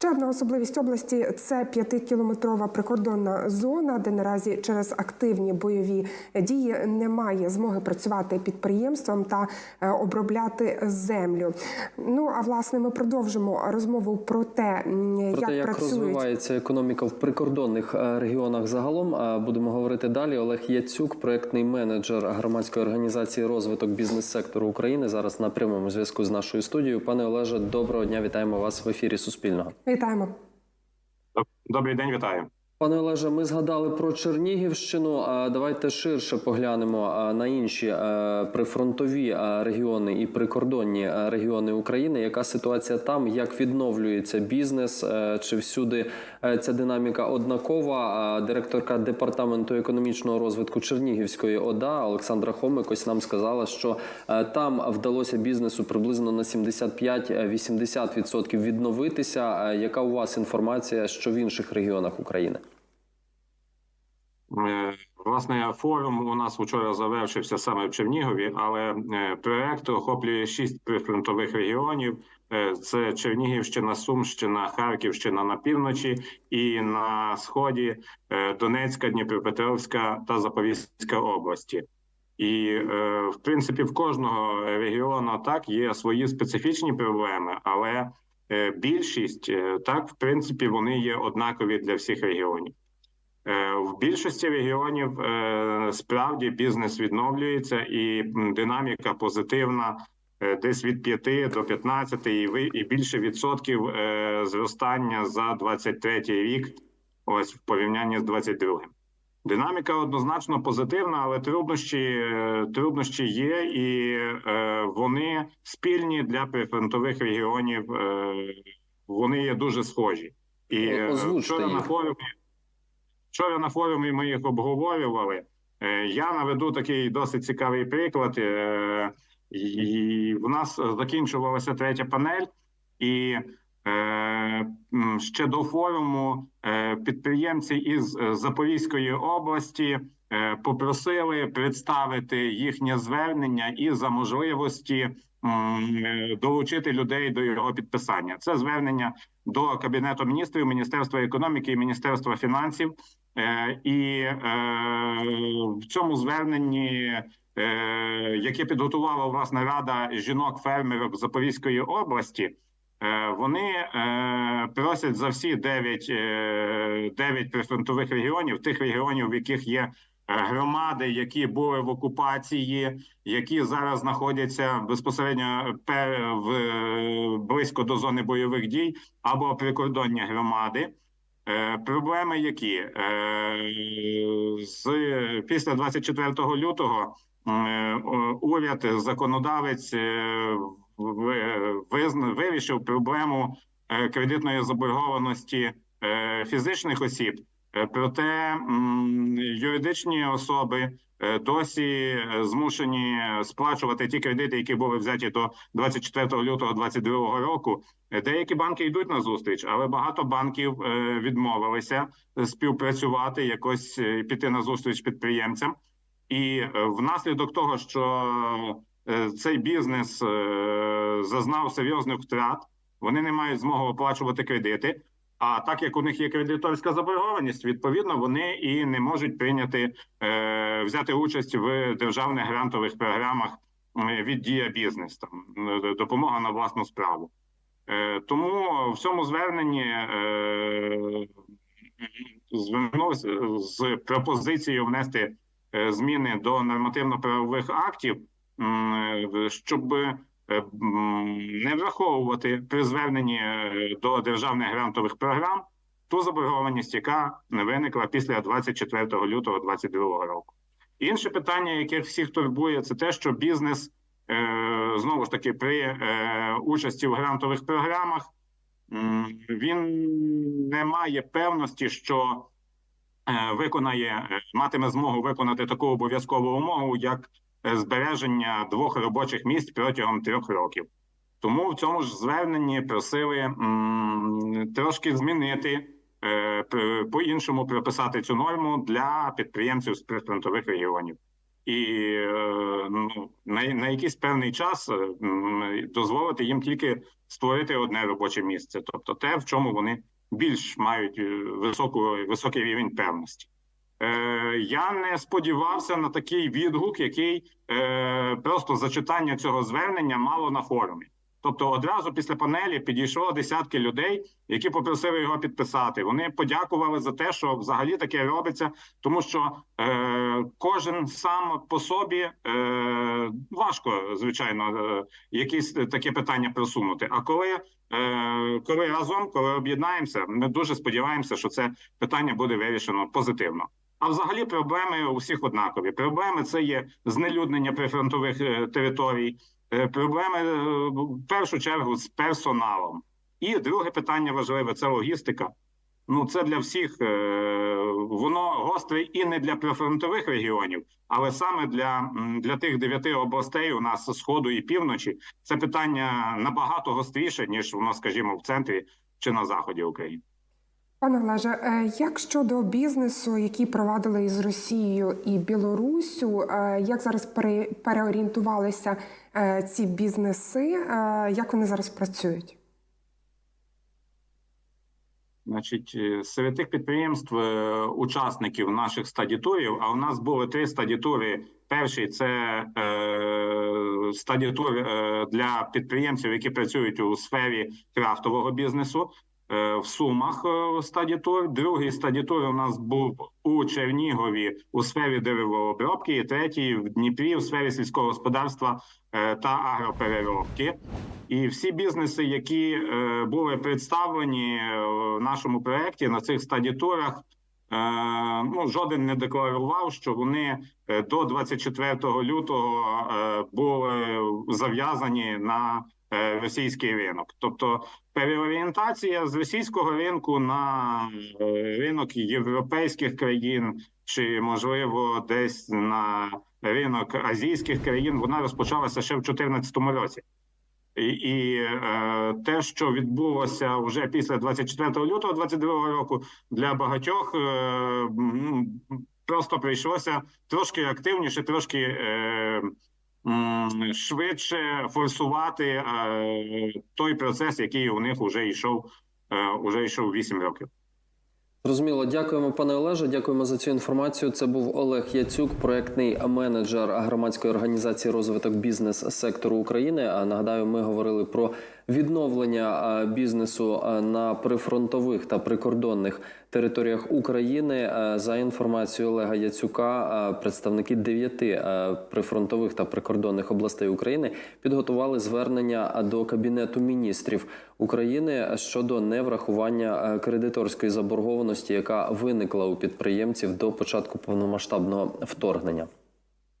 Ще одна особливість області це п'ятикілометрова прикордонна зона, де наразі через активні бойові дії немає змоги працювати підприємствам та е, обробляти землю. Ну а власне ми продовжимо розмову про те, Про те, як працюють розвивається економіка в прикордонних е, регіонах загалом, будемо говорити далі. Олег Яцюк, проектний менеджер громадської організації розвиток бізнес-сектору України, зараз на прямому зв'язку з нашою студією. Пане Олеже, доброго дня! Вітаємо вас в ефірі Суспільного. Вітаємо. Добрий день, вітаю. Пане Олеже, ми згадали про Чернігівщину. А давайте ширше поглянемо на інші прифронтові регіони і прикордонні регіони України. Яка ситуація там? Як відновлюється бізнес? Е, Чи всюди е, ця динаміка однакова? Директорка департаменту економічного розвитку Чернігівської ОДА Олександра Хомик ось нам сказала, що е, там вдалося бізнесу приблизно на 75-80% відновитися. Е, Яка у вас інформація, що в інших регіонах України? Е, Власне, форум у нас вчора завершився саме в Чернігові, але е, проект охоплює шість прифронтових регіонів: Е, це Чернігівщина, Сумщина, Харківщина на півночі і на сході Донецька, Дніпропетровська та Запорізька області. І в принципі в кожного регіону так є свої специфічні проблеми, але більшість так в принципі вони є однакові для всіх регіонів. Е, В більшості регіонів е, справді бізнес відновлюється, і динаміка позитивна, е, десь від 5 до 15 і більше відсотків зростання за 23 рік. Ось в порівнянні з 22. Динаміка однозначно позитивна, але труднощі, труднощі є, і вони спільні для прифронтових регіонів. Вони є дуже схожі. І вчора на форумі Вчора на форумі ми їх обговорювали. Е, Я наведу такий досить цікавий приклад. Е, і В нас закінчувалася третя панель, і е, ще до форуму підприємці із Запорізької області попросили представити їхнє звернення і за можливості долучити людей до його підписання. Це звернення до Кабінету міністрів, Міністерства економіки і Міністерства фінансів. Е, І е, в цьому зверненні, е, яке підготувала власне рада жінок-фермерок Запорізької області, е, вони е, просять за всі 9, е, 9 прифронтових регіонів, тих регіонів, в яких є е, громади, які були в окупації, які зараз знаходяться безпосередньо в е, близько до зони бойових дій, або прикордонні громади. Е, Проблеми які Е, з після 24 лютого е, уряд законодавець е, вирішив проблему е, кредитної заборгованості е, фізичних осіб. Е, Проте юридичні особи е, досі е, змушені сплачувати ті кредити, які були взяті до 24 лютого 2022 року. Деякі банки йдуть на зустріч, але багато банків відмовилися співпрацювати, якось піти на зустріч підприємцям. І внаслідок того, що цей бізнес зазнав серйозних втрат, вони не мають змоги оплачувати кредити. А так як у них є кредиторська заборгованість, відповідно вони і не можуть прийняти е, взяти участь в державних грантових програмах е, від дія бізнес, там е, допомога на власну справу. Е, Тому в цьому зверненні е, звернувся з пропозицією внести е, зміни до нормативно-правових актів, щоб е, м, не враховувати при зверненні е, до державних грантових програм ту заборгованість, яка виникла після 24 лютого 2022 року. Інше питання, яке всіх турбує, це те, що бізнес е, знову ж таки при е, участі в грантових програмах він не має певності, що е, виконає, е, матиме змогу виконати таку обов'язкову умову, як е, збереження двох робочих місць протягом трьох років. Тому в цьому ж зверненні просили м, трошки змінити е, по-іншому прописати цю норму для підприємців з прифронтових регіонів. і е, ну, на, на якийсь певний час е, дозволити їм тільки створити одне робоче місце, тобто те, в чому вони більш мають е, високу, високий рівень певності. Е, я не сподівався на такий відгук, який е, просто зачитання цього звернення мало на форумі. Тобто, одразу після панелі підійшло десятки людей, які попросили його підписати. Вони подякували за те, що взагалі таке робиться, тому що е, кожен сам по собі е, важко, звичайно, е, якісь таке питання просунути. А коли, е, коли разом, коли об'єднаємося, ми дуже сподіваємося, що це питання буде вирішено позитивно. А взагалі проблеми у всіх однакові. Проблеми це є знелюднення прифронтових е, територій, е, проблеми е, в першу чергу з персоналом. І друге питання важливе це логістика. Ну це для всіх воно гостре і не для прифронтових регіонів, але саме для, для тих дев'яти областей у нас сходу і півночі це питання набагато гостріше ніж воно, скажімо, в центрі чи на заході України. Пане Олеже, е, як щодо бізнесу, який провадили із Росією і Білоруссю, е, як зараз пере- переорієнтувалися е, ці бізнеси? Як вони зараз працюють? Значить, серед тих підприємств, учасників наших стадітурів, а у нас були три стадітури. Перший це е, стадітур е, для підприємців, які працюють у сфері крафтового бізнесу. Е, В Сумах е, стадітур. Другий стадітур у нас був у Чернігові у сфері деревообробки, і третій в Дніпрі у сфері сільського господарства е, та агропереробки. І всі бізнеси, які були представлені в нашому проєкті на цих стадітурах, е, ну жоден не декларував, що вони до 24 лютого були зав'язані на російський ринок. Тобто переорієнтація з російського ринку на е, ринок європейських країн, чи можливо десь на ринок азійських країн, вона розпочалася ще в 2014 році. І, і е, те, що відбулося вже після 24 лютого 2022 року, для багатьох е, просто прийшлося трошки активніше, трошки е, швидше форсувати е, той процес, який у них вже йшов, е, уже йшов 8 років. Зрозуміло, дякуємо, пане Олеже. Дякуємо за цю інформацію. Це був Олег Яцюк, проектний менеджер громадської організації розвиток бізнес сектору України. А нагадаю, ми говорили про відновлення бізнесу на прифронтових та прикордонних територіях України. За інформацією Олега Яцюка, представники дев'яти прифронтових та прикордонних областей України підготували звернення до кабінету міністрів України щодо неврахування кредиторської заборгованості, яка виникла у підприємців до початку повномасштабного вторгнення.